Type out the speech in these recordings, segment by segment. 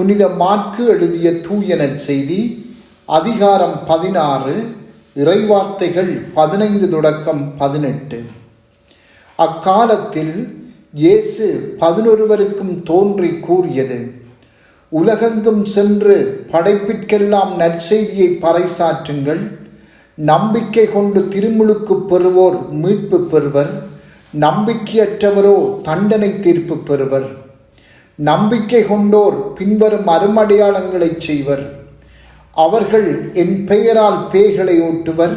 புனித மாற்கு எழுதிய தூய செய்தி அதிகாரம் பதினாறு இறைவார்த்தைகள் பதினைந்து தொடக்கம் பதினெட்டு. அக்காலத்தில் இயேசு பதினொருவருக்கும் தோன்றி கூறியது உலகெங்கும் சென்று படைப்பிற்கெல்லாம் நற்செய்தியை பறைசாற்றுங்கள். நம்பிக்கை கொண்டு திருமுழுக்கு பெறுவோர் மீட்பு பெறுவர். நம்பிக்கையற்றவரோ தண்டனை தீர்ப்பு பெறுவர். நம்பிக்கை கொண்டோர் பின்வரும் அருமடையாளங்களை செய்வர். அவர்கள் என் பெயரால் பேய்களை ஓட்டுவர்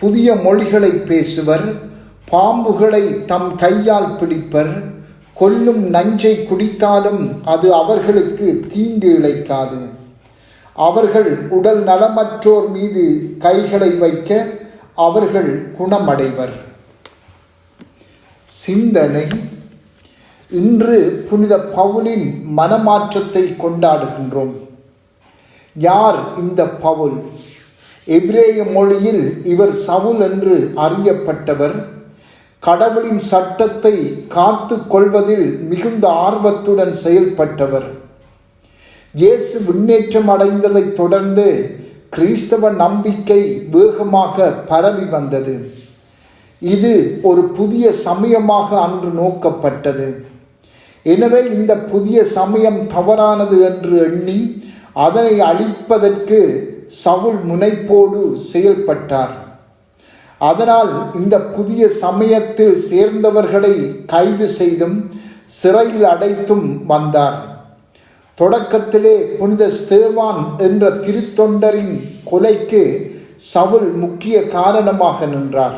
புதிய மொழிகளை பேசுவர் பாம்புகளை தம் கையால் பிடிப்பர் கொல்லும் நஞ்சை குடித்தாலும் அது அவர்களுக்கு தீங்கு இழைக்காது. அவர்கள் உடல் நலமற்றோர் மீது கைகளை வைக்க அவர்கள் குணமடைவர். சிந்தனை இன்று புனித பவுலின் மனமாற்றத்தை கொண்டாடுகின்றோம். யார் இந்த பவுல்? எபிரேய மொழியில் இவர் சவுல் என்று அறியப்பட்டவர். கடவுளின் சட்டத்தை காத்து கொள்வதில் மிகுந்த ஆர்வத்துடன் செயல்பட்டவர். இயேசு முன்னேற்றம் அடைந்ததைத் தொடர்ந்து கிறிஸ்தவ நம்பிக்கை வேகமாக பரவி வந்தது. இது ஒரு புதிய சமயமாக அன்று நோக்கப்பட்டது. எனவே இந்த புதிய சமயம் தவறானது என்று எண்ணி அதனை அழிப்பதற்கு சவுல் முனைப்போடு செயல்பட்டார். அதனால் இந்த புதிய சமயத்தில் சேர்ந்தவர்களை கைது செய்தும் சிறையில் அடைத்தும் வந்தார். தொடக்கத்திலே புனித ஸ்தேவான் என்ற திருத்தொண்டரின் கொலைக்கு சவுல் முக்கிய காரணமாக நின்றார்.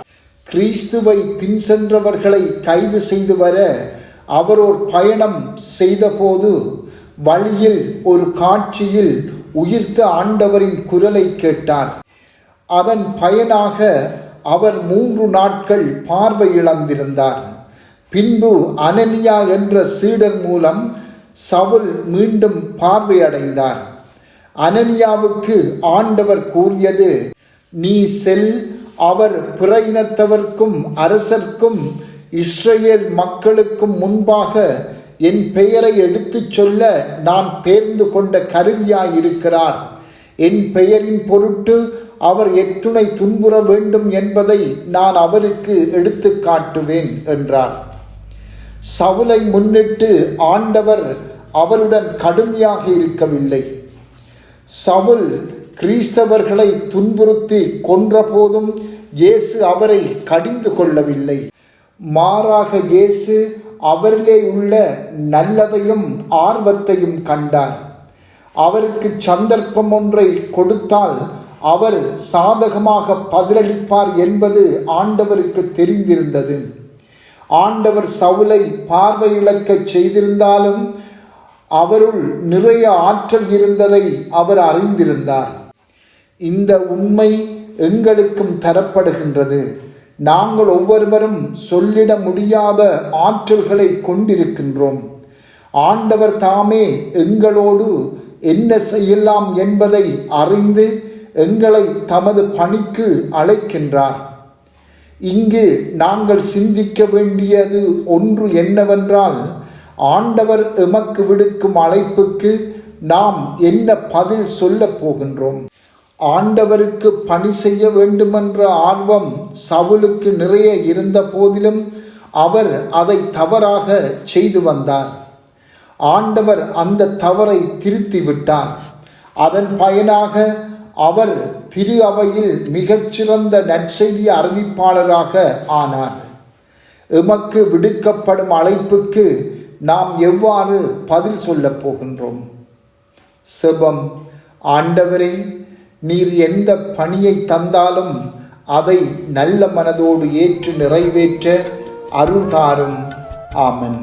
கிறிஸ்துவை பின் சென்றவர்களை கைது செய்து வர அவர் ஒரு பயணம் செய்தபோது வழியில் ஒரு காட்சியில் உயிர்த்த ஆண்டவரின் குரலை கேட்டார். அதன் பயனாக அவர் மூன்று நாட்கள் பார்வை இழந்திருந்தார். பின்பு அனனியா என்ற சீடர் மூலம் சவுல் மீண்டும் பார்வையடைந்தார் அனனியாவுக்கு ஆண்டவர் கூறியது நீ செல் அவர் பிற இனத்தவர்க்கும் அரசர்க்கும் இஸ்ரேல் மக்களுக்கும் முன்பாக என் பெயரை எடுத்துச் சொல்ல நான் தேர்ந்து கொண்ட கருவியாயிருக்கிறார் என் பெயரின் பொருட்டு அவர் எத்துணை துன்புற வேண்டும் என்பதை நான் அவருக்கு எடுத்து காட்டுவேன் என்றார். சவுலை முன்னிட்டு ஆண்டவர் அவருடன் கடுமையாக இருக்கவில்லை. சவுல் கிறிஸ்தவர்களை துன்புறுத்தி கொன்றபோதும் இயேசு அவரை கடிந்து கொள்ளவில்லை. மாறாக இயேசு அவரிலே உள்ள நல்லதையும் ஆர்வத்தையும் கண்டார். அவருக்கு சந்தர்ப்பம் ஒன்றை கொடுத்தால் அவர் சாதகமாக பதிலளிப்பார் என்பது ஆண்டவருக்கு தெரிந்திருந்தது. ஆண்டவர் சவுலை பார்வையிழக்க செய்திருந்தாலும் அவருள் நிறைய ஆற்றல் இருந்ததை அவர் அறிந்திருந்தார். இந்த உண்மை எங்களுக்கும் தரப்படுகின்றது. நாங்கள் ஒவ்வொருவரும் சொல்லிட முடியாத ஆற்றல்களை கொண்டிருக்கின்றோம். ஆண்டவர் தாமே எங்களோடு என்ன செய்யலாம் என்பதை அறிந்து எங்களை தமது பணிக்கு அழைக்கின்றார். இங்கு நாங்கள் சிந்திக்க வேண்டியது ஒன்று என்னவென்றால் ஆண்டவர் எமக்கு விடுக்கும் அழைப்புக்கு நாம் என்ன பதில் சொல்லப் போகின்றோம்? ஆண்டவருக்கு பணி செய்ய வேண்டுமென்ற ஆர்வம் சவுலுக்கு நிறைய இருந்த போதிலும் அவர் அதை தவறாக செய்து வந்தார். ஆண்டவர் அந்த தவறை திருத்தி விட்டார் அதன் பயனாக அவர் திரு அவையில் மிகச்சிறந்த நற்செய்தி அறிவிப்பாளராக ஆனார். எமக்கு விடுக்கப்படும் அழைப்புக்கு நாம் எவ்வாறு பதில் சொல்லப் போகின்றோம்? செபம் ஆண்டவரே நீர் எந்த பணியை தந்தாலும் அதை நல்ல மனதோடு ஏற்று நிறைவேற்ற அருள் தாரும் ஆமன்.